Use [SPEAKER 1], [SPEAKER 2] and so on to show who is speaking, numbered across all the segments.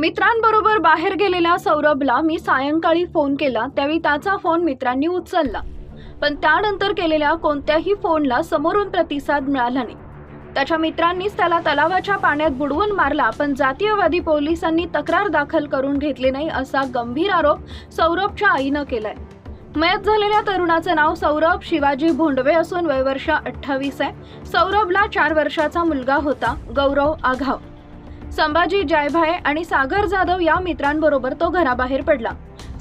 [SPEAKER 1] मित्रांबरोबर बाहेर गेलेल्या सौरभला मी सायंकाळी फोन केला त्यावेळी त्याचा फोन मित्रांनी उचलला. पण त्यानंतर केलेल्या कोणत्याही फोनला समोरून प्रतिसाद मिळाला नाही. त्याच्या मित्रांनीच त्याला तलावाच्या पाण्यात बुडवून मारला पण जातीयवादी पोलिसांनी तक्रार दाखल करून घेतली नाही असा गंभीर आरोप सौरभच्या आईनं केलाय. मयत झालेल्या तरुणाचं नाव सौरभ शिवाजी भोंडवे असून वयवर्ष अठ्ठावीस आहे. सौरभला चार वर्षाचा मुलगा होता गौरव आघाव. संभाजी जायभाय आणि सागर जाधव या मित्रांबरोबर तो घराबाहेर पडला.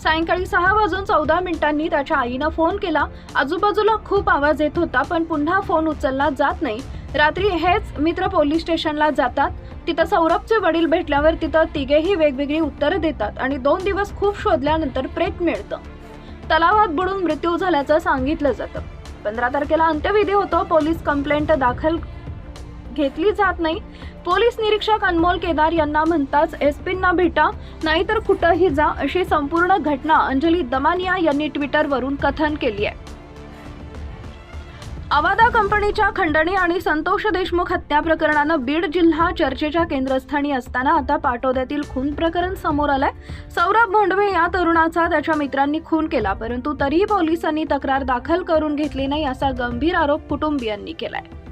[SPEAKER 1] सायंकाळी सहा वाजून चौदा मिनिटांनी त्याच्या आईनं फोन केला. आजूबाजूला खूप आवाज येत होता पण पुन्हा फोन उचलला जात नाही. रात्री हेच मित्र पोलीस स्टेशनला जातात. तिथं सौरभचे वडील भेटल्यावर तिथं तिघेही वेगवेगळी उत्तरं देतात आणि दोन दिवस खूप शोधल्यानंतर प्रेत मिळतं. तलावात बुडून मृत्यू झाल्याचं सांगितलं जातं. पंधरा तारखेला अंत्यविधी होतो पोलीस कंप्लेंट दाखल घेतली जात नाही. पोलीस निरीक्षक अनमोल केदार यांना म्हणताच एसपींना भेटा नाहीतर कुठंही जा अशी संपूर्ण घटना अंजली दमानिया यांनी ट्विटरवरून कथन केली आहे. अवादा कंपनीच्या खंडणी आणि संतोष देशमुख हत्या प्रकरणानं बीड जिल्हा चर्चेच्या केंद्रस्थानी असताना आता पाटोद्यातील खून प्रकरण समोर आलंय. सौरभ भोंडवे या तरुणाचा त्याच्या मित्रांनी खून केला परंतु तरीही पोलिसांनी तक्रार दाखल करून घेतली नाही असा गंभीर आरोप कुटुंबियांनी केलाय.